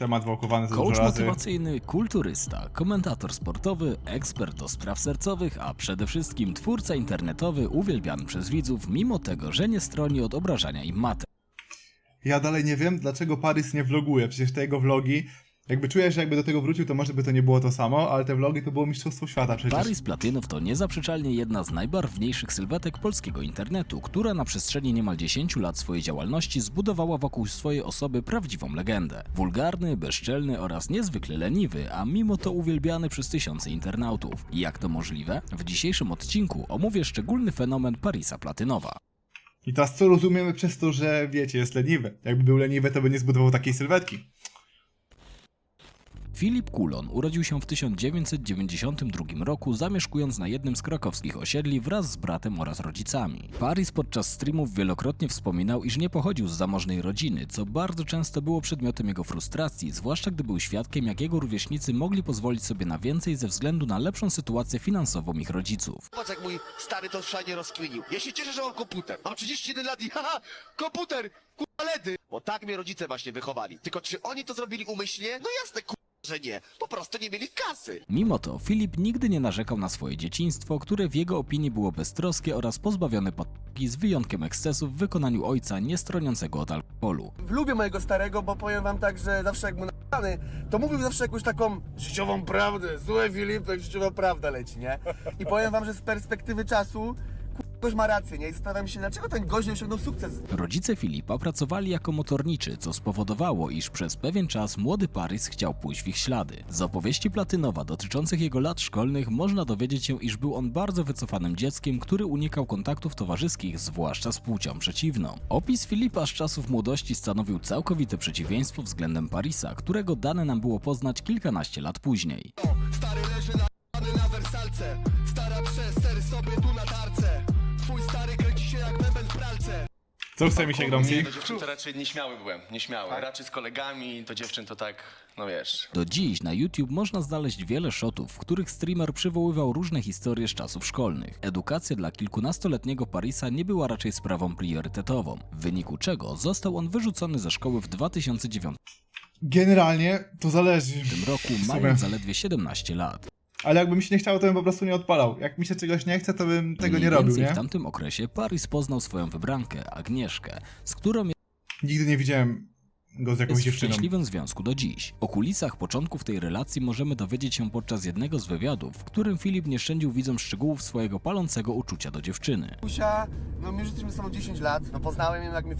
temat wałkowany za Coach dużo razy. motywacyjny, kulturysta, komentator sportowy, ekspert do spraw sercowych, a przede wszystkim twórca internetowy uwielbiany przez widzów, mimo tego, że nie stroni od obrażania im matek. Ja dalej nie wiem, dlaczego Paris nie vloguje. Przecież te jego vlogi, jakby czuję, że jakby do tego wrócił, to może by to nie było to samo, ale te vlogi to było Mistrzostwo Świata przecież. Paris Platynow to niezaprzeczalnie jedna z najbarwniejszych sylwetek polskiego internetu, która na przestrzeni niemal 10 lat swojej działalności zbudowała wokół swojej osoby prawdziwą legendę. Wulgarny, bezczelny oraz niezwykle leniwy, a mimo to uwielbiany przez tysiące internautów. Jak to możliwe? W dzisiejszym odcinku omówię szczególny fenomen Parisa Platynowa. I teraz co rozumiemy przez to, że wiecie, jest leniwy. Jakby był leniwy, to by nie zbudował takiej sylwetki. Filip Kulon urodził się w 1992 roku, zamieszkując na jednym z krakowskich osiedli wraz z bratem oraz rodzicami. Paris podczas streamów wielokrotnie wspominał, iż nie pochodził z zamożnej rodziny, co bardzo często było przedmiotem jego frustracji, zwłaszcza gdy był świadkiem, jak jego rówieśnicy mogli pozwolić sobie na więcej ze względu na lepszą sytuację finansową ich rodziców. Patrz jak mój stary to szanie rozkminił. Ja się cieszę, że mam komputer. Mam 31 lat i haha, komputer, kurwa ledy. Bo tak mnie rodzice właśnie wychowali. Tylko czy oni to zrobili umyślnie? No jasne, kurwa, że nie. Po prostu nie mieli kasy. Mimo to Filip nigdy nie narzekał na swoje dzieciństwo, które w jego opinii było beztroskie oraz pozbawione podpowiedzi z wyjątkiem ekscesów w wykonaniu ojca nie stroniącego od alkoholu. Lubię mojego starego, bo powiem wam tak, że zawsze jak mu na***ny, to mówił zawsze jakąś taką życiową prawdę. Słuchaj Filipek, życiowa prawda leci, nie? I powiem wam, że z perspektywy czasu ktoś ma rację, nie? I zastanawiam się, dlaczego ten gość nie osiągnął sukces. Rodzice Filipa pracowali jako motorniczy, co spowodowało, iż przez pewien czas młody Paris chciał pójść w ich ślady. Z opowieści Platynowa dotyczących jego lat szkolnych można dowiedzieć się, iż był on bardzo wycofanym dzieckiem, który unikał kontaktów towarzyskich, zwłaszcza z płcią przeciwną. Opis Filipa z czasów młodości stanowił całkowite przeciwieństwo względem Parisa, którego dane nam było poznać kilkanaście lat później. Stary leży na, na wersalce. Stara przeser sobie tu na tarce. Twój stary kręci się jak mebel w pralce. Co chce mi się, Nie, Gromsi? do dziewczyn to raczej nieśmiały byłem, nieśmiały. Tak? Raczej z kolegami, do dziewczyn to tak, no wiesz. Do dziś na YouTube można znaleźć wiele shotów, w których streamer przywoływał różne historie z czasów szkolnych. Edukacja dla kilkunastoletniego Parisa nie była raczej sprawą priorytetową, w wyniku czego został on wyrzucony ze szkoły w 2009 Generalnie to zależy. roku, W sumie. mając zaledwie 17 lat. Ale jakby mi się nie chciało, to bym po prostu nie odpalał. Jak mi się czegoś nie chce, to bym tego Mniej nie robił, więcej nie? w tamtym okresie Paris poznał swoją wybrankę, Agnieszkę, z którą Nigdy nie widziałem go z jakąś jest w dziewczyną. szczęśliwym związku do dziś. O kulisach początków tej relacji możemy dowiedzieć się podczas jednego z wywiadów, w którym Filip nie szczędził widzom szczegółów swojego palącego uczucia do dziewczyny. Usia, no my już jesteśmy ze sobą 10 lat, no poznałem ją jak mnie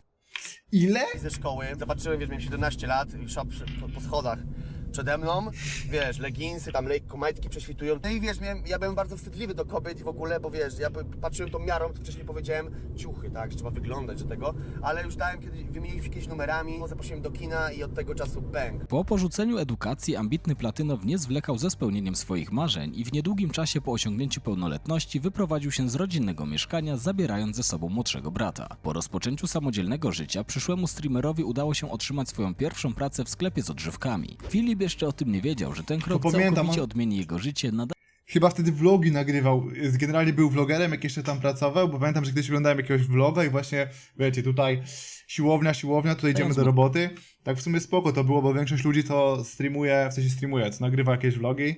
Ile? ze szkoły. Zobaczyłem, wiesz, miałem 17 lat i szła przy, po, po schodach przede mną, wiesz, leginsy, tam lekko majtki prześwitują. No i wiesz, miałem, ja byłem bardzo wstydliwy do kobiet i w ogóle, bo wiesz, ja patrzyłem tą miarą, to wcześniej powiedziałem, ciuchy, tak, że trzeba wyglądać do tego, ale już dałem kiedyś, wymieniliśmy jakieś numerami, zaprosiłem do kina i od tego czasu bang. Po porzuceniu edukacji ambitny Platynow nie zwlekał ze spełnieniem swoich marzeń i w niedługim czasie po osiągnięciu pełnoletności wyprowadził się z rodzinnego mieszkania, zabierając ze sobą młodszego brata. Po rozpoczęciu samodzielnego życia przyszłemu streamerowi udało się otrzymać swoją pierwszą pracę w sklepie z odżywkami. Filip jeszcze o tym nie wiedział, że ten krok To pamiętam, całkowicie on- odmieni jego życie, Chyba wtedy vlogi nagrywał. Generalnie był vlogerem, jak jeszcze tam pracował, bo pamiętam, że kiedyś oglądałem jakiegoś vloga i właśnie, wiecie, tutaj siłownia, siłownia, tutaj idziemy do roboty. Tak w sumie spoko to było, bo większość ludzi, co streamuje, w sensie streamuje, co nagrywa jakieś vlogi,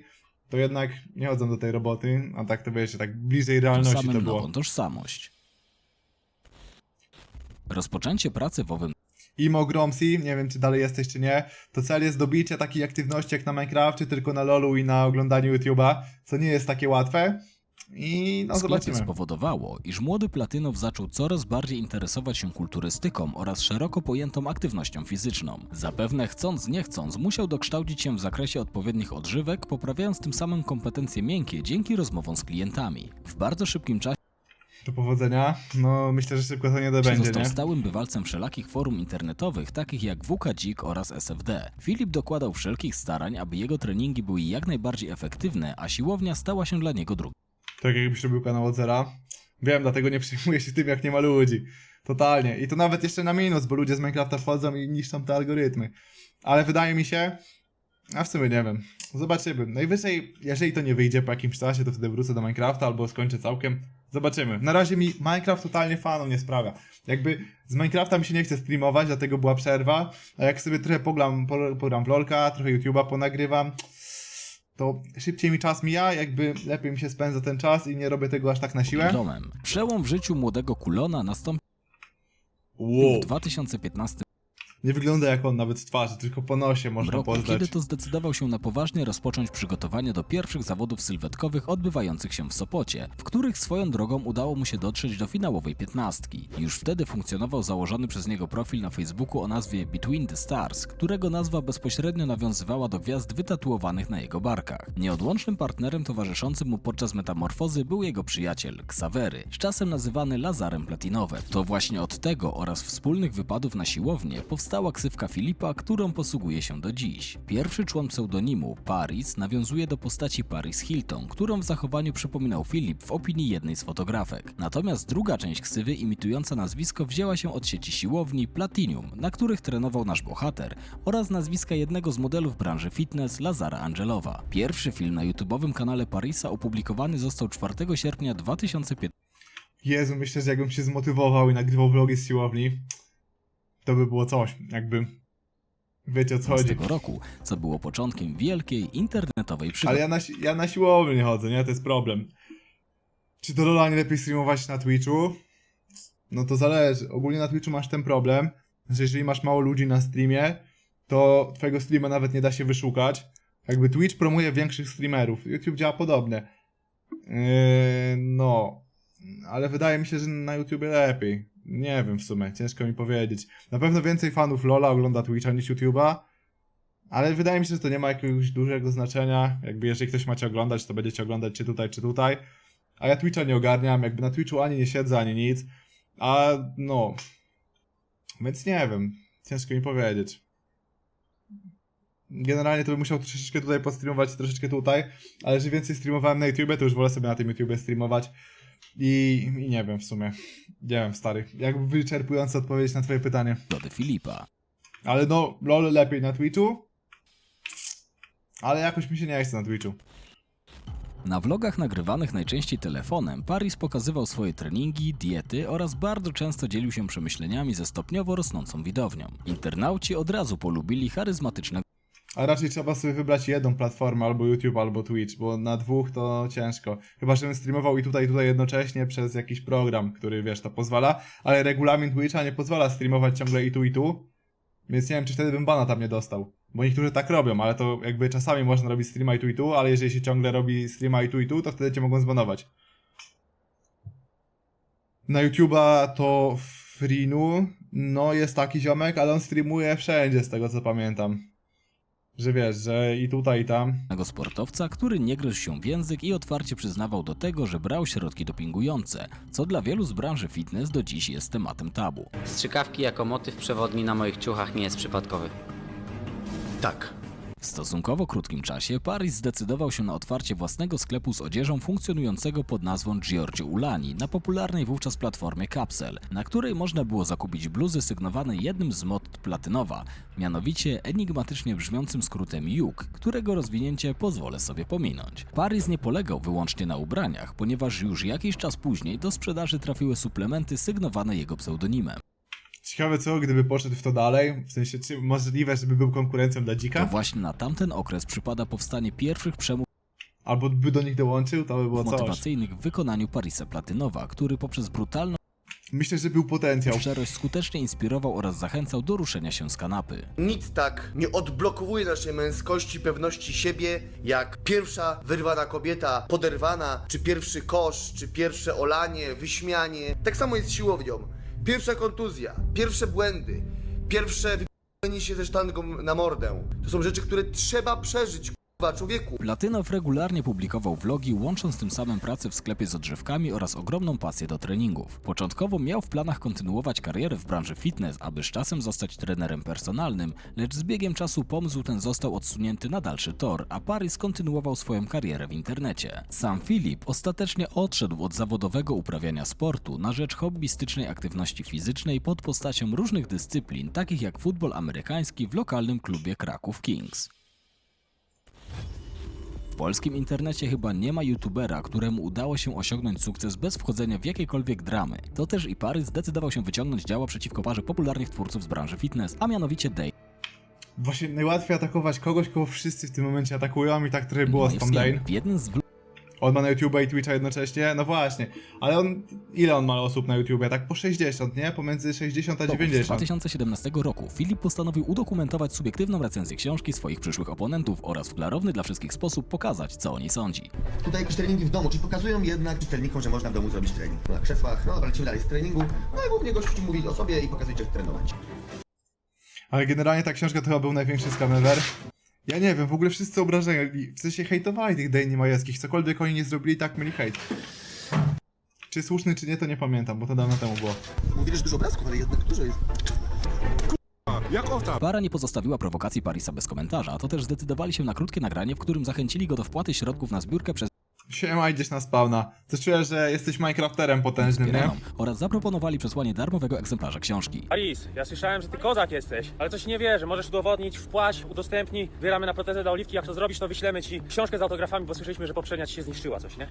to jednak nie chodzą do tej roboty, a tak to wiecie, tak bliżej tym realności to samym było. nową tożsamość. Rozpoczęcie pracy w owym Imo Gromsi, nie wiem czy dalej jesteś czy nie, to cel jest dobicie takiej aktywności jak na Minecrafcie, tylko na LoLu i na oglądaniu YouTube'a, co nie jest takie łatwe. I no zobaczymy. spowodowało, iż młody Platynow zaczął coraz bardziej interesować się kulturystyką oraz szeroko pojętą aktywnością fizyczną. Zapewne chcąc nie chcąc musiał dokształcić się w zakresie odpowiednich odżywek, poprawiając tym samym kompetencje miękkie dzięki rozmowom z klientami. W bardzo szybkim czasie Do powodzenia. No myślę, że szybko to nie dobędzie, został nie? stałym bywalcem wszelakich forum internetowych, takich jak WKDzik oraz SFD. Filip dokładał wszelkich starań, aby jego treningi były jak najbardziej efektywne, a siłownia stała się dla niego drugą. Tak jakbyś robił kanał od zera. Wiem, dlatego nie przejmuję się tym, jak nie ma ludzi. Totalnie. I to nawet jeszcze na minus, bo ludzie z Minecrafta wchodzą i niszczą te algorytmy. Ale wydaje mi się, a w sumie nie wiem. Zobaczymy. Najwyżej, jeżeli to nie wyjdzie po jakimś czasie, to wtedy wrócę do Minecrafta albo skończę całkiem. Zobaczymy. Na razie mi Minecraft totalnie fanom nie sprawia. Jakby z Minecrafta mi się nie chce streamować, dlatego była przerwa. A jak sobie trochę pogram, po- pogram w LoLka, trochę YouTube'a ponagrywam, to szybciej mi czas mija, jakby lepiej mi się spędza ten czas i nie robię tego aż tak na siłę. domem. Przełom w życiu młodego Kulona nastąpił Wow. w 2015 Nie wygląda jak on nawet z twarzy, tylko po nosie można roku, poznać. kiedy to zdecydował się na poważnie rozpocząć przygotowania do pierwszych zawodów sylwetkowych odbywających się w Sopocie, w których swoją drogą udało mu się dotrzeć do finałowej piętnastki. Już wtedy funkcjonował założony przez niego profil na Facebooku o nazwie Between the Stars, którego nazwa bezpośrednio nawiązywała do gwiazd wytatuowanych na jego barkach. Nieodłącznym partnerem towarzyszącym mu podczas metamorfozy był jego przyjaciel, Ksawery, z czasem nazywany Lazarem Platinowem. To właśnie od tego oraz wspólnych wypadów na siłownię powstała ksywka Filipa, którą posługuje się do dziś. Pierwszy człon pseudonimu, Paris, nawiązuje do postaci Paris Hilton, którą w zachowaniu przypominał Filip w opinii jednej z fotografek. Natomiast druga część ksywy imitująca nazwisko wzięła się od sieci siłowni Platinum, na których trenował nasz bohater oraz nazwiska jednego z modelów branży fitness Lazara Angelowa. Pierwszy film na YouTube'owym kanale Parisa opublikowany został 4 sierpnia 2015 Jezu, myślę, że jakbym się zmotywował i nagrywał vlogi z siłowni, to by było coś, jakby... Wiecie o co chodzi. roku, co było początkiem wielkiej internetowej przygody. Ale ja na, ja na siłownię nie chodzę, nie? To jest problem. Czy to Lola nie lepiej streamować na Twitchu? No to zależy. Ogólnie na Twitchu masz ten problem, że jeżeli masz mało ludzi na streamie, to twojego streama nawet nie da się wyszukać. Jakby Twitch promuje większych streamerów. YouTube działa podobnie. Yy, no. Ale wydaje mi się, że na YouTubie lepiej. Nie wiem w sumie, ciężko mi powiedzieć. Na pewno więcej fanów Lola ogląda Twitcha niż YouTube'a. Ale wydaje mi się, że to nie ma jakiegoś dużego znaczenia. Jakby jeżeli ktoś macie oglądać, to będziecie oglądać czy tutaj, czy tutaj. A ja Twitcha nie ogarniam, jakby na Twitchu ani nie siedzę, ani nic. A no. Więc nie wiem. Ciężko mi powiedzieć. Generalnie to bym musiał troszeczkę tutaj postreamować, troszeczkę tutaj. Ale jeżeli więcej streamowałem na YouTube, to już wolę sobie na tym YouTube streamować. I, I nie wiem w sumie. Nie wiem, stary. Jakby wyczerpująco odpowiedzieć na twoje pytanie. Filipa. Ale no, LOL lepiej na Twitchu. Ale jakoś mi się nie chce na Twitchu. Na vlogach nagrywanych najczęściej telefonem, Paris pokazywał swoje treningi, diety oraz bardzo często dzielił się przemyśleniami ze stopniowo rosnącą widownią. Internauci od razu polubili charyzmatycznego A raczej trzeba sobie wybrać jedną platformę, albo YouTube, albo Twitch, bo na dwóch to ciężko. Chyba, żebym streamował i tutaj, i tutaj jednocześnie przez jakiś program, który wiesz, to pozwala, ale regulamin Twitcha nie pozwala streamować ciągle i tu, i tu. Więc nie wiem, czy wtedy bym bana tam nie dostał. Bo niektórzy tak robią, ale to jakby czasami można robić streama i tu, i tu, ale jeżeli się ciągle robi streama i tu, i tu, to wtedy cię mogą zbanować. Na YouTube'a to Frinu, no jest taki ziomek, ale on streamuje wszędzie z tego co pamiętam. Że wiesz, że i tutaj, i tam. sportowca, który nie gryzł się w język i otwarcie przyznawał do tego, że brał środki dopingujące, co dla wielu z branży fitness do dziś jest tematem tabu. Strzykawki jako motyw przewodni na moich ciuchach nie jest przypadkowy. Tak. W stosunkowo krótkim czasie Paris zdecydował się na otwarcie własnego sklepu z odzieżą funkcjonującego pod nazwą Giorgio Ulani na popularnej wówczas platformie Capsel, na której można było zakupić bluzy sygnowane jednym z mod Platynowa, mianowicie enigmatycznie brzmiącym skrótem JUK, którego rozwinięcie pozwolę sobie pominąć. Paris nie polegał wyłącznie na ubraniach, ponieważ już jakiś czas później do sprzedaży trafiły suplementy sygnowane jego pseudonimem. Ciekawe co, gdyby poszedł w to dalej. W sensie, czy możliwe, żeby był konkurencją dla To Dzika? właśnie na tamten okres przypada powstanie pierwszych przemów Albo by do nich dołączył, to by było coś. motywacyjnych w wykonaniu Parisa Platynowa, który poprzez brutalną Myślę, że był potencjał. szczerość skutecznie inspirował oraz zachęcał do ruszenia się z kanapy. Nic tak nie odblokowuje naszej męskości, pewności siebie, jak pierwsza wyrwana kobieta poderwana, czy pierwszy kosz, czy pierwsze olanie, wyśmianie. Tak samo jest z siłownią. Pierwsza kontuzja, pierwsze błędy, pierwsze wybienie się ze sztangą na mordę. To są rzeczy, które trzeba przeżyć, kurwa, człowieku. Platynow regularnie publikował vlogi, łącząc tym samym pracę w sklepie z odżywkami oraz ogromną pasję do treningów. Początkowo miał w planach kontynuować karierę w branży fitness, aby z czasem zostać trenerem personalnym, lecz z biegiem czasu pomysł ten został odsunięty na dalszy tor, a Paris kontynuował swoją karierę w internecie. Sam Filip ostatecznie odszedł od zawodowego uprawiania sportu na rzecz hobbystycznej aktywności fizycznej pod postacią różnych dyscyplin, takich jak futbol amerykański w lokalnym klubie Kraków Kings. W polskim internecie chyba nie ma youtubera, któremu udało się osiągnąć sukces bez wchodzenia w jakiekolwiek dramy. To też i Paris zdecydował się wyciągnąć działa przeciwko parze popularnych twórców z branży fitness, a mianowicie Dane Właśnie najłatwiej atakować kogoś, kogo wszyscy w tym momencie atakują i tak trochę było z Majewskiego. Dane. W jednym z On ma na YouTube'a i Twitcha jednocześnie, no właśnie. Ale on, ile on ma osób na YouTubie? Tak po 60, nie? Pomiędzy 60 a Z 90. 2017 roku Filip postanowił udokumentować subiektywną recenzję książki swoich przyszłych oponentów oraz w klarowny dla wszystkich sposób pokazać, co o niej sądzi. Tutaj jakieś treningi w domu, czyli pokazują jednak czytelnikom, że można w domu zrobić trening. Na krzesłach, no dobra, lecimy dalej z treningu. No i głównie gościu mówi o sobie i pokazuje, jak trenować. Ale generalnie ta książka to chyba był największy scam ever. Ja nie wiem, w ogóle wszyscy obrażeni, w sensie hejtowali tych Dane Majewskich, cokolwiek oni nie zrobili, tak mieli hejt. Czy słuszny, czy nie, to nie pamiętam, bo to dawno temu było. Mówili, że dużo obrazków, ale jednak dużo jest. Para nie pozostawiła prowokacji Parisa bez komentarza, to też zdecydowali się na krótkie nagranie, w którym zachęcili go do wpłaty środków na zbiórkę przez Siema, idziesz na spawna. Coś czuję, że jesteś Minecrafterem potężnym, nie? oraz zaproponowali przesłanie darmowego egzemplarza książki. Aris, ja słyszałem, że ty kozak jesteś, ale coś nie wierzę. Możesz udowodnić, wpłać, udostępnij, wybieramy na protezę dla oliwki. Jak to zrobisz, to wyślemy ci książkę z autografami, bo słyszeliśmy, że poprzednia ci się zniszczyła coś, nie?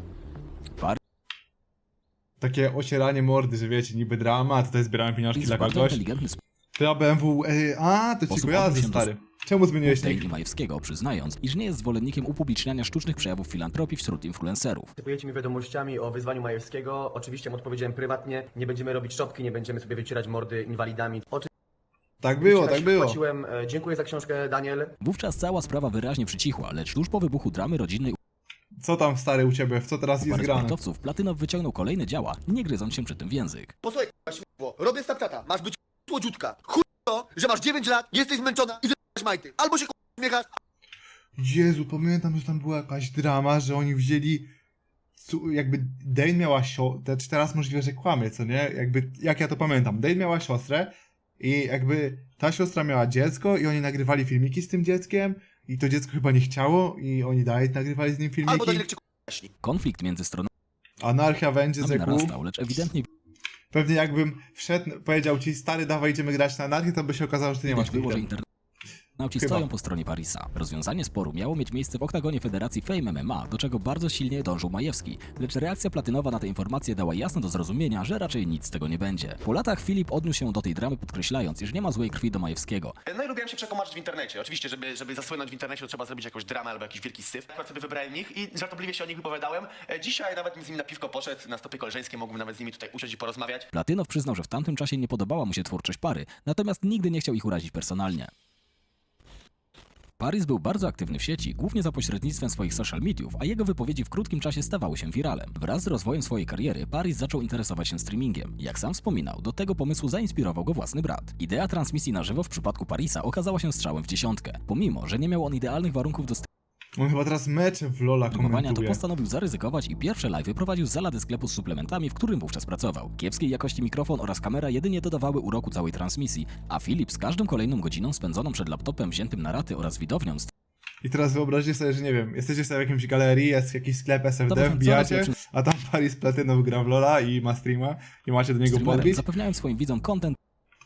Takie ocieranie mordy, że wiecie, niby drama, a tutaj zbieramy pieniążki dla bardzo kogoś. inteligentny To ja BMW, ej, a, to ci Sposób kojarzę, odniósł się do- stary. Czemu zmieniłeś nick? i Majewskiego, przyznając, iż nie jest zwolennikiem upubliczniania sztucznych przejawów filantropii wśród influencerów. Sypujecie mi wiadomościami o wyzwaniu Majewskiego. Oczywiście mu odpowiedziałem prywatnie. Nie będziemy robić szopki, nie będziemy sobie wycierać mordy inwalidami. Oczywiście Tak było, tak było. Płaciłem. E, Dziękuję za książkę, Daniel. Wówczas cała sprawa wyraźnie przycichła, lecz tuż po wybuchu dramy rodzinnej Co tam, stary, u ciebie? W co teraz jest pary grane? sportowców Platynow wyciągnął kolejne działa, nie gryząc się przy tym w język. Posłuchaj, k***a, śmiło. robię Snapchata, masz być słodziutka. Chuj to, że masz 9 lat, jesteś zmęczona i że majty. Albo się k***a, śmiechasz, Jezu, pamiętam, że tam była jakaś drama, że oni wzięli. cu- Jakby Dane miała siostrę, czy teraz możliwe, że kłamie, co nie? Jakby, jak ja to pamiętam, Dane miała siostrę i jakby ta siostra miała dziecko i oni nagrywali filmiki z tym dzieckiem i to dziecko chyba nie chciało i oni dalej nagrywali z nim albo filmiki. Daniel cię k***a, śni. Konflikt między stronami Anarchia będzie zeku. narastał, lecz ewidentnie Pewnie jakbym wszedł, powiedział ci, stary, dawaj, idziemy grać na anarchię, to by się okazało, że ty nie masz widać było, że tych internauci Chyba. stoją po stronie Parisa. Rozwiązanie sporu miało mieć miejsce w oktagonie Federacji Fame MMA, do czego bardzo silnie dążył Majewski, lecz reakcja Platynowa na te informacje dała jasno do zrozumienia, że raczej nic z tego nie będzie. Po latach Filip odniósł się do tej dramy podkreślając, iż nie ma złej krwi do Majewskiego. No i lubiłem się przetłumaczyć w internecie. Oczywiście, żeby, żeby zasłynąć w internecie, to trzeba zrobić jakąś dramę albo jakiś wielki syf. Akurat sobie wybrałem ich i żartobliwie się o nich wypowiadałem. E, Dzisiaj nawet z nimi na piwko poszedł, na stopy koleżeńskie, mógłbym nawet z nimi tutaj usiąść i porozmawiać. Platynow przyznał, że w tamtym czasie nie podobała mu się twórczość pary, natomiast nigdy nie chciał ich urazić personalnie. Paris był bardzo aktywny w sieci, głównie za pośrednictwem swoich social mediów, a jego wypowiedzi w krótkim czasie stawały się wiralem. Wraz z rozwojem swojej kariery Paris zaczął interesować się streamingiem. Jak sam wspominał, do tego pomysłu zainspirował go własny brat. Idea transmisji na żywo w przypadku Parisa okazała się strzałem w dziesiątkę. Pomimo, że nie miał on idealnych warunków do On chyba teraz mecze w Lola streamowania, to komentuje. postanowił zaryzykować i pierwsze live prowadził z zalady sklepu z suplementami, w którym wówczas pracował. Kiepskiej jakości mikrofon oraz kamera jedynie dodawały uroku całej transmisji, a Filip z każdą kolejną godziną spędzoną przed laptopem wziętym na raty oraz widownią I teraz wyobraźcie sobie, że nie wiem, jesteście sobie w jakimś galerii, jest jakiś sklep SFD, był wbijacie, a tam Paris Platynow gra w Lola i ma streama i macie do niego streamerem, podbić, zapewniając swoim widzom content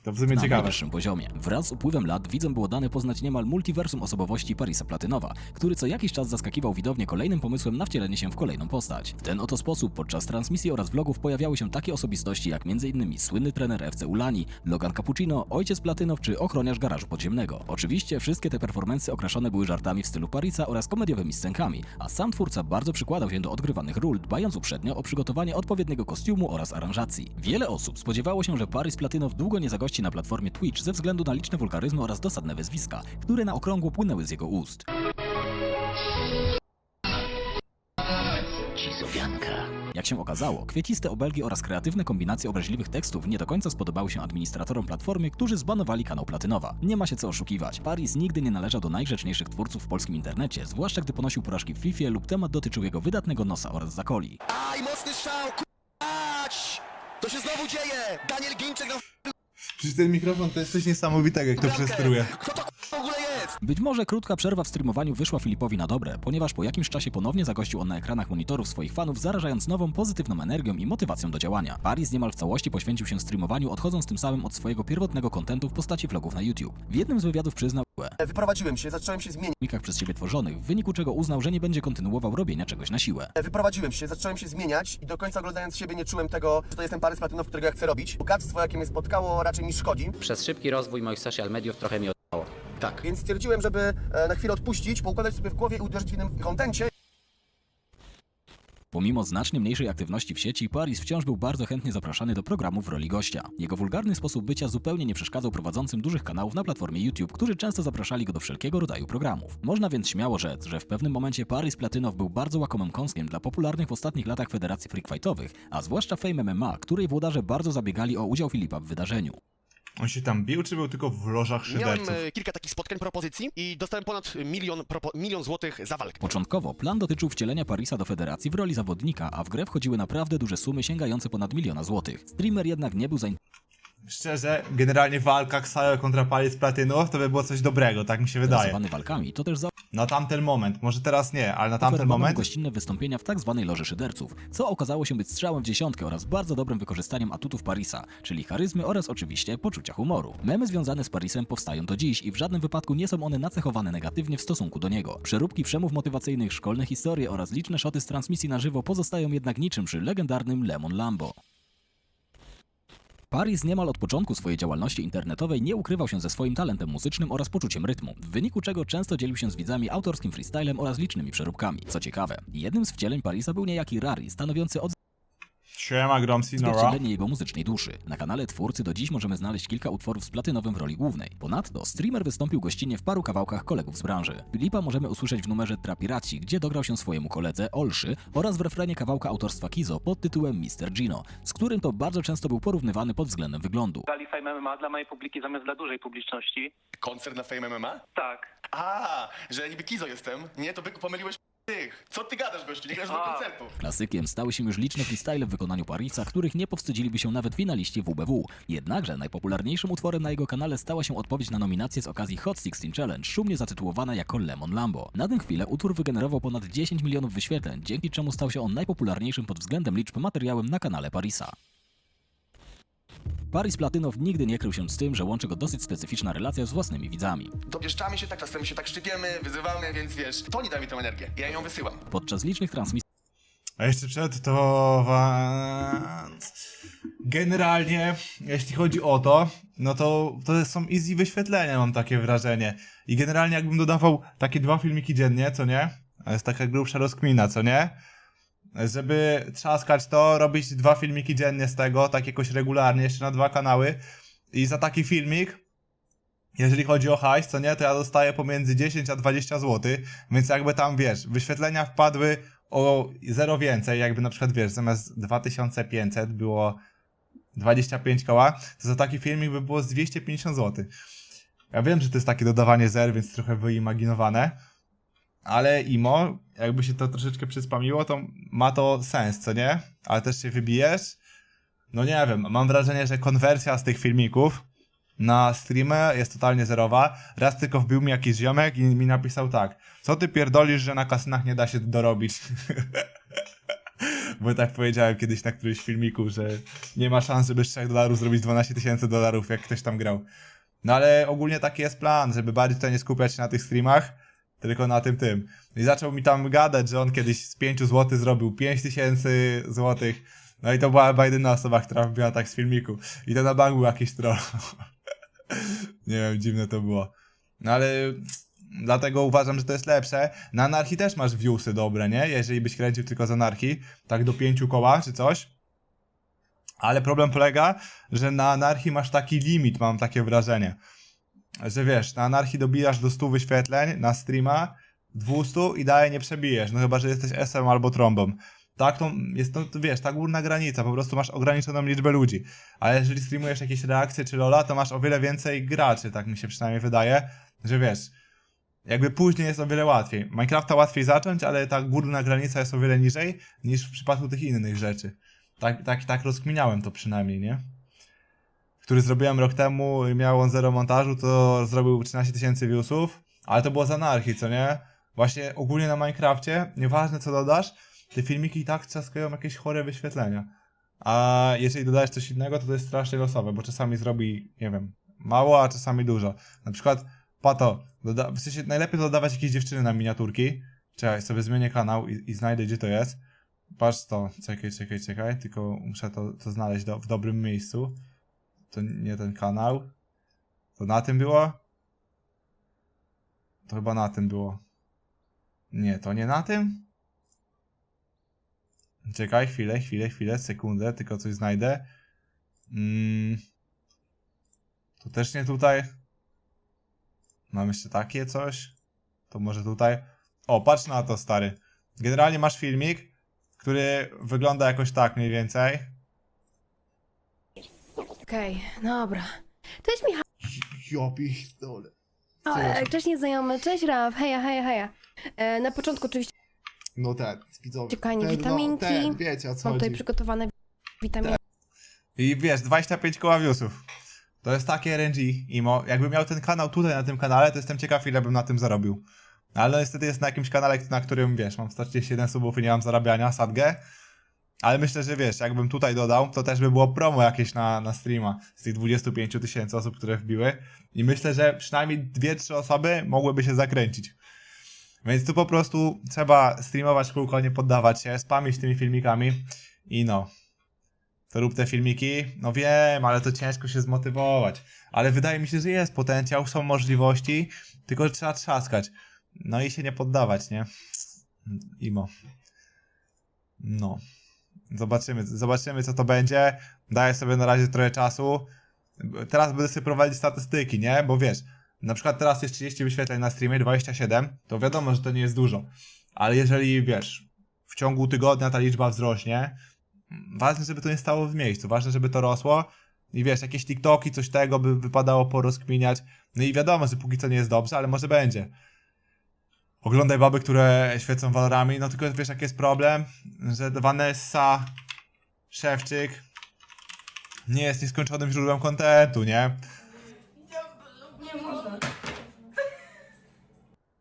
to w sumie na ciekawe. najwyższym poziomie. Wraz z upływem lat widzom było dane poznać niemal multiversum osobowości Parisa Platynowa, który co jakiś czas zaskakiwał widownię kolejnym pomysłem na wcielenie się w kolejną postać. W ten oto sposób podczas transmisji oraz vlogów pojawiały się takie osobistości jak m.in. słynny trener FC Ulani, Logan Cappuccino, ojciec Platynow czy ochroniarz garażu podziemnego. Oczywiście wszystkie te performance okraszone były żartami w stylu Parisa oraz komediowymi scenkami, a sam twórca bardzo przykładał się do odgrywanych ról, dbając uprzednio o przygotowanie odpowiedniego kostiumu oraz aranżacji. Wiele osób spodziewało się, że Paris Platynow długo nie zagości na platformie Twitch ze względu na liczne wulgaryzmy oraz dosadne wyzwiska, które na okrągło płynęły z jego ust. Jak się okazało, kwieciste obelgi oraz kreatywne kombinacje obraźliwych tekstów nie do końca spodobały się administratorom platformy, którzy zbanowali kanał Platynowa. Nie ma się co oszukiwać. Paris nigdy nie należał do najgrzeczniejszych twórców w polskim internecie, zwłaszcza gdy ponosił porażki w FIFA lub temat dotyczył jego wydatnego nosa oraz zakoli. Aj, mocny strzał, k***ać! To się znowu dzieje! Daniel Ginczek na Przecież ten mikrofon to jest coś niesamowitego, jak to bramkę. przesteruje. Kto to k***a w ogóle jest? Być może krótka przerwa w streamowaniu wyszła Filipowi na dobre, ponieważ po jakimś czasie ponownie zagościł on na ekranach monitorów swoich fanów, zarażając nową, pozytywną energią i motywacją do działania. Paris niemal w całości poświęcił się streamowaniu, odchodząc tym samym od swojego pierwotnego kontentu w postaci vlogów na YouTube. W jednym z wywiadów przyznał, Wyprowadziłem się, zacząłem się zmieniać. filmikach przez siebie tworzonych, w wyniku czego uznał, że nie będzie kontynuował robienia czegoś na siłę. Wyprowadziłem się, zacząłem się zmieniać i do końca oglądając siebie nie czułem tego, że to jestem Parys Platynow, którego ja chcę robić. Bogactwo, jakie mnie spotkało, raczej mi szkodzi. Przez szybki rozwój moich social mediów trochę mi oddało. Tak. Więc stwierdziłem, żeby e, na chwilę odpuścić, poukładać sobie w głowie i uderzyć w innym kontencie. Pomimo znacznie mniejszej aktywności w sieci, Paris wciąż był bardzo chętnie zapraszany do programu w roli gościa. Jego wulgarny sposób bycia zupełnie nie przeszkadzał prowadzącym dużych kanałów na platformie YouTube, którzy często zapraszali go do wszelkiego rodzaju programów. Można więc śmiało rzec, że w pewnym momencie Paris Platynow był bardzo łakomym kąskiem dla popularnych w ostatnich latach federacji freakfightowych, a zwłaszcza Fame MMA, której włodarze bardzo zabiegali o udział Filipa w wydarzeniu. On się tam bił, czy był tylko w lożach Miałem szyderców? e, kilka takich spotkań, propozycji i dostałem ponad milion, propo- milion złotych za walkę. Początkowo plan dotyczył wcielenia Parisa do federacji w roli zawodnika, a w grę wchodziły naprawdę duże sumy sięgające ponad miliona złotych. Streamer jednak nie był Szczerze, generalnie walka Xayo kontra Platynow to by było coś dobrego, tak mi się wydaje. zainteresowany walkami, to też Na tamten moment, może teraz nie, ale na tamten moment gościnne wystąpienia w tak zwanej loży szyderców, co okazało się być strzałem w dziesiątkę oraz bardzo dobrym wykorzystaniem atutów Parisa, czyli charyzmy oraz oczywiście poczucia humoru. Memy związane z Parisem powstają do dziś i w żadnym wypadku nie są one nacechowane negatywnie w stosunku do niego. Przeróbki przemów motywacyjnych, szkolne historie oraz liczne szoty z transmisji na żywo pozostają jednak niczym przy legendarnym Lemon Lambo. Paris niemal od początku swojej działalności internetowej nie ukrywał się ze swoim talentem muzycznym oraz poczuciem rytmu, w wyniku czego często dzielił się z widzami autorskim freestylem oraz licznymi przeróbkami. Co ciekawe, jednym z wcieleń Parisa był niejaki Rari, stanowiący Siema Gromsi Nora. odzwierciedlenie jego muzycznej duszy. Na kanale twórcy do dziś możemy znaleźć kilka utworów z platynowym w roli głównej. Ponadto streamer wystąpił gościnnie w paru kawałkach kolegów z branży. Filipa możemy usłyszeć w numerze Trapiraci, gdzie dograł się swojemu koledze Olszy oraz w refrenie kawałka autorstwa Kizo pod tytułem Mr. Gino, z którym to bardzo często był porównywany pod względem wyglądu. gali Fame MMA dla mojej publiki zamiast dla dużej publiczności. Koncert na Fame MMA? Tak. A, że ja niby Kizo jestem. Nie, to by pomyliłeś tych. Co ty gadasz, gościu? Nie grasz do koncertu. Klasykiem stały się już liczne freestyle w wykonaniu Parisa, których nie powstydziliby się nawet finaliści WBW. Jednakże najpopularniejszym utworem na jego kanale stała się odpowiedź na nominację z okazji Hot 16 Challenge, szumnie zatytułowana jako Lemon Lambo. Na tę chwilę utwór wygenerował ponad 10 milionów wyświetleń, dzięki czemu stał się on najpopularniejszym pod względem liczb materiałem na kanale Parisa. Paris Platynow nigdy nie krył się z tym, że łączy go dosyć specyficzna relacja z własnymi widzami. Dopieszczamy się tak, czasem się tak szczypiemy, wyzywamy, więc wiesz, to nie da mi tę energię. Ja ją wysyłam. Podczas licznych transmisji A jeszcze przed to... Generalnie, jeśli chodzi o to, no to to są easy wyświetlenia, mam takie wrażenie. I generalnie jakbym dodawał takie dwa filmiki dziennie, co nie? To jest taka grubsza rozkmina, co nie? Żeby trzaskać to, robić dwa filmiki dziennie z tego, tak jakoś regularnie, jeszcze na dwa kanały. I za taki filmik, jeżeli chodzi o hajs, co nie, to ja dostaję pomiędzy 10 a 20 zł, więc jakby tam, wiesz, wyświetlenia wpadły o zero więcej, jakby na przykład, wiesz, zamiast 2500 było 25 koła, to za taki filmik by było z 250 zł. Ja wiem, że to jest takie dodawanie zer, więc trochę wyimaginowane, ale imo, jakby się to troszeczkę przyspamiło, to ma to sens, co nie? Ale też się wybijesz. No nie wiem, mam wrażenie, że konwersja z tych filmików na streamę jest totalnie zerowa. Raz tylko wbił mi jakiś ziomek i mi napisał tak. Co ty pierdolisz, że na kasynach nie da się dorobić? Bo tak powiedziałem kiedyś na którymś filmiku, że nie ma szans, żeby z 3 dolarów zrobić 12 tysięcy dolarów, jak ktoś tam grał. No ale ogólnie taki jest plan, żeby bardziej tutaj nie skupiać się na tych streamach, tylko na tym tym. I zaczął mi tam gadać, że on kiedyś z 5 zł zrobił 5 tysięcy złotych. No i to była chyba jedyna osoba, która wbiła tak z filmiku. I to na bank był jakiś troll. nie wiem, dziwne to było. No ale dlatego uważam, że to jest lepsze. Na anarchii też masz viewsy dobre, nie? Jeżeli byś kręcił tylko z anarchii, tak do pięciu koła czy coś. Ale problem polega, że na anarchii masz taki limit, mam takie wrażenie. Że wiesz, na anarchii dobijasz do 100 wyświetleń, na streama 200 i dalej nie przebijesz. No chyba, że jesteś SM albo trombą. Tak, to jest to wiesz, ta górna granica, po prostu masz ograniczoną liczbę ludzi. Ale jeżeli streamujesz jakieś reakcje czy Lola, to masz o wiele więcej graczy, tak mi się przynajmniej wydaje, że wiesz, jakby później jest o wiele łatwiej. Minecrafta łatwiej zacząć, ale ta górna granica jest o wiele niżej niż w przypadku tych innych rzeczy. Tak, tak, tak rozkminiałem to przynajmniej, nie? Który zrobiłem rok temu i miał on zero montażu, to zrobił 13 tysięcy viewsów, Ale to było z anarchii, co nie? Właśnie ogólnie na Minecrafcie, nieważne co dodasz, te filmiki i tak trzaskają jakieś chore wyświetlenia. A jeżeli dodajesz coś innego, to to jest strasznie losowe, bo czasami zrobi, nie wiem, mało, a czasami dużo. Na przykład, pato, doda- w sensie najlepiej dodawać jakieś dziewczyny na miniaturki. Czekaj, sobie zmienię kanał i, i znajdę, gdzie to jest. Patrz to, czekaj, czekaj, czekaj, tylko muszę to, to znaleźć do, w dobrym miejscu. To nie ten kanał. To na tym było? To chyba na tym było. Nie, to nie na tym? Czekaj, chwilę, chwilę, chwilę, sekundę, tylko coś znajdę. Mm. To też nie tutaj. Mam jeszcze takie coś. To może tutaj. O, patrz na to, stary. Generalnie masz filmik, który wygląda jakoś tak mniej więcej. Okej, dobra. Cześć Michał, Ja pierdolę. o, e, cześć nieznajomy, cześć Raf, heja, heja, heja. E, na początku oczywiście No ten, widzowie. Ciekanie ten, witaminki. No, ten, wiecie o co mam tutaj chodzi. przygotowane witaminy. I wiesz, 25 koła viewsów. To jest takie RNG, Imo. Jakbym miał ten kanał tutaj na tym kanale, to jestem ciekaw, ile bym na tym zarobił. Ale no niestety jest na jakimś kanale, na którym, wiesz, mam 131 subów i nie mam zarabiania, sadgę. Ale myślę, że wiesz, jakbym tutaj dodał, to też by było promo jakieś na, na streama z tych 25 tysięcy osób, które wbiły. I myślę, że przynajmniej 2-3 osoby mogłyby się zakręcić. Więc tu po prostu trzeba streamować kółko, nie poddawać się, spamić tymi filmikami i no, to rób te filmiki. No wiem, ale to ciężko się zmotywować. Ale wydaje mi się, że jest potencjał, są możliwości, tylko trzeba trzaskać. No i się nie poddawać, nie? Imo. No. Zobaczymy, zobaczymy co to będzie. Daję sobie na razie trochę czasu. Teraz będę sobie prowadzić statystyki, nie? Bo wiesz, na przykład teraz jest 30 wyświetleń na streamie, 27, to wiadomo, że to nie jest dużo. Ale jeżeli, wiesz, w ciągu tygodnia ta liczba wzrośnie, ważne, żeby to nie stało w miejscu, ważne, żeby to rosło i wiesz, jakieś TikToki, coś tego by wypadało porozkminiać. No i wiadomo, że póki co nie jest dobrze, ale może będzie. Oglądaj baby, które świecą walorami, no tylko wiesz, jaki jest problem, że Vanessa Szewczyk nie jest nieskończonym źródłem kontentu, nie?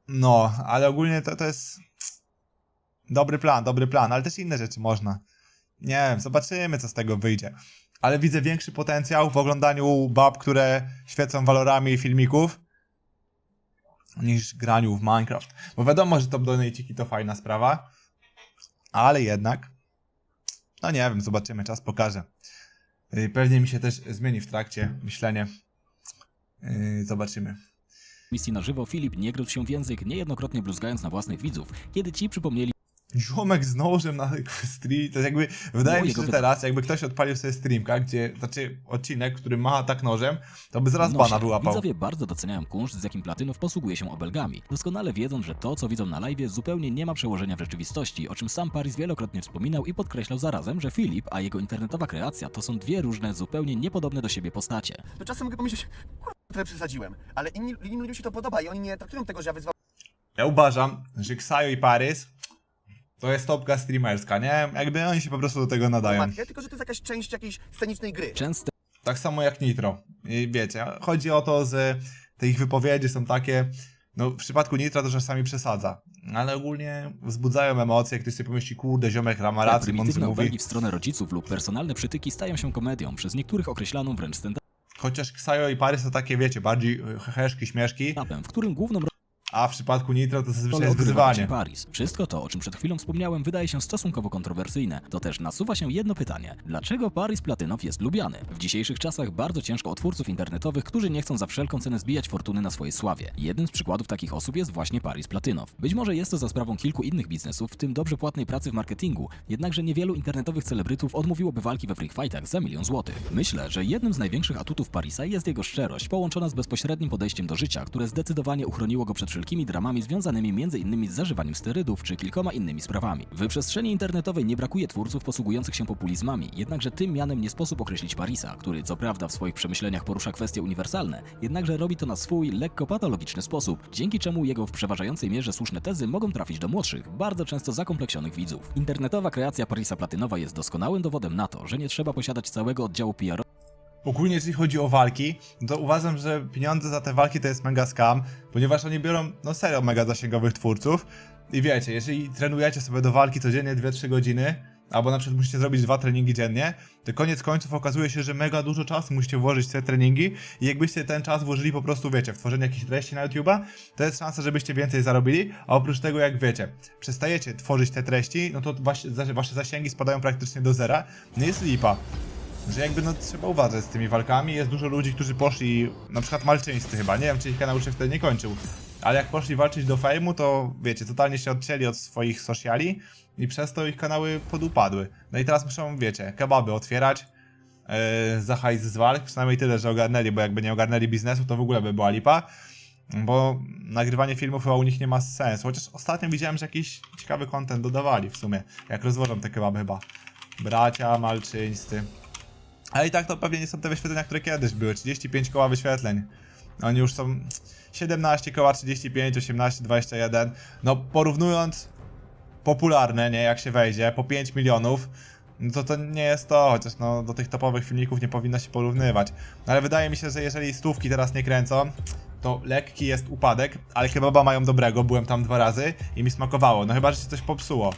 No, ale ogólnie to, to jest dobry plan, dobry plan, ale też inne rzeczy można. Nie wiem, zobaczymy, co z tego wyjdzie. Ale widzę większy potencjał w oglądaniu bab, które świecą walorami filmików, niż graniu w Minecraft. Bo wiadomo, że top donatiki to fajna sprawa, ale jednak, no nie wiem, zobaczymy, czas pokaże. Yy, Pewnie mi się też zmieni w trakcie myślenie. Yy, Zobaczymy. misji na żywo Filip nie gryzł się w język, niejednokrotnie bluzgając na własnych widzów, kiedy ci przypomnieli Ziomek z nożem na stream, to jest jakby, wydaje mi się, że teraz, jakby ktoś odpalił sobie streamka, gdzie, znaczy odcinek, który ma tak nożem, to by zaraz Nosie. bana wyłapał. Widzowie bardzo doceniają kunszt, z jakim Platynow posługuje się obelgami, doskonale wiedząc, że to, co widzą na live, zupełnie nie ma przełożenia w rzeczywistości, o czym sam Paris wielokrotnie wspominał i podkreślał zarazem, że Filip, a jego internetowa kreacja to są dwie różne, zupełnie niepodobne do siebie postacie. To czasem mogę pomyśleć, kurwa, trochę przesadziłem. Ale inni, innym ludziom się to podoba i oni nie traktują tego, że ja wyzwałem Ja uważam, że Ksajo i Parys to jest topka streamerska, nie? Jakby oni się po prostu do tego nadają. matkę, tylko że to jest jakaś część jakiejś scenicznej gry. Częste Tak samo jak Nitro. I wiecie, chodzi o to, że te ich wypowiedzi są takie, no w przypadku Nitra to czasami przesadza, ale ogólnie wzbudzają emocje, ktoś sobie pomyśli, kurde, ziomek ma rację, mądrze prymitywne mówi. obelgi w stronę rodziców lub personalne przytyki stają się komedią, przez niektórych określaną wręcz Chociaż Ksajo i Parys to takie, wiecie, bardziej heheszki, śmieszki, stand-upem, w którym główną a w przypadku Nitro to zazwyczaj jest wyzywanie. Paris. Wszystko to, o czym przed chwilą wspomniałem, wydaje się stosunkowo kontrowersyjne. To też nasuwa się jedno pytanie. Dlaczego Paris Platynow jest lubiany? W dzisiejszych czasach bardzo ciężko o twórców internetowych, którzy nie chcą za wszelką cenę zbijać fortuny na swojej sławie. Jednym z przykładów takich osób jest właśnie Paris Platynow. Być może jest to za sprawą kilku innych biznesów, w tym dobrze płatnej pracy w marketingu, jednakże niewielu internetowych celebrytów odmówiłoby walki we free fightach za milion złotych. Myślę, że jednym z największych atutów Parisa jest jego szczerość, połączona z bezpośrednim podejściem do życia, które zdecydowanie uchroniło go przed wszelkimi dramami związanymi m.in. z zażywaniem sterydów czy kilkoma innymi sprawami. W przestrzeni internetowej nie brakuje twórców posługujących się populizmami, jednakże tym mianem nie sposób określić Parisa, który co prawda w swoich przemyśleniach porusza kwestie uniwersalne, jednakże robi to na swój, lekko patologiczny sposób, dzięki czemu jego w przeważającej mierze słuszne tezy mogą trafić do młodszych, bardzo często zakompleksionych widzów. Internetowa kreacja Parisa Platynowa jest doskonałym dowodem na to, że nie trzeba posiadać całego oddziału PR ogólnie jeżeli chodzi o walki, no to uważam, że pieniądze za te walki to jest mega scam, ponieważ oni biorą, no serio, mega zasięgowych twórców. I wiecie, jeżeli trenujecie sobie do walki codziennie 2-3 godziny, albo na przykład musicie zrobić dwa treningi dziennie, to koniec końców okazuje się, że mega dużo czasu musicie włożyć w te treningi i jakbyście ten czas włożyli po prostu, wiecie, w tworzenie jakichś treści na YouTube'a, to jest szansa, żebyście więcej zarobili, a oprócz tego, jak wiecie, przestajecie tworzyć te treści, no to wasze, wasze zasięgi spadają praktycznie do zera, nie jest lipa. Że jakby no trzeba uważać z tymi walkami, jest dużo ludzi, którzy poszli, na przykład malczyńscy chyba, nie wiem czy ich kanał się wtedy nie kończył, ale jak poszli walczyć do fejmu, to wiecie, totalnie się odcięli od swoich sociali i przez to ich kanały podupadły. No i teraz muszą, wiecie, kebaby otwierać yy, za hajs z walk, przynajmniej tyle, że ogarnęli, bo jakby nie ogarnęli biznesu, to w ogóle by była lipa. Bo nagrywanie filmów chyba u nich nie ma sensu. Chociaż ostatnio widziałem, że jakiś ciekawy content dodawali w sumie. Jak rozwożą te kebaby chyba. Bracia malczyńscy. Ale i tak to pewnie nie są te wyświetlenia, które kiedyś były. 35 koła wyświetleń. Oni już są 17 koła, 35, 18, 21. No porównując popularne, nie, jak się wejdzie, po 5 milionów, no to to nie jest to, chociaż no do tych topowych filmików nie powinno się porównywać. No ale wydaje mi się, że jeżeli stówki teraz nie kręcą, to lekki jest upadek, ale kebaba mają dobrego, byłem tam dwa razy i mi smakowało, no chyba, że się coś popsuło.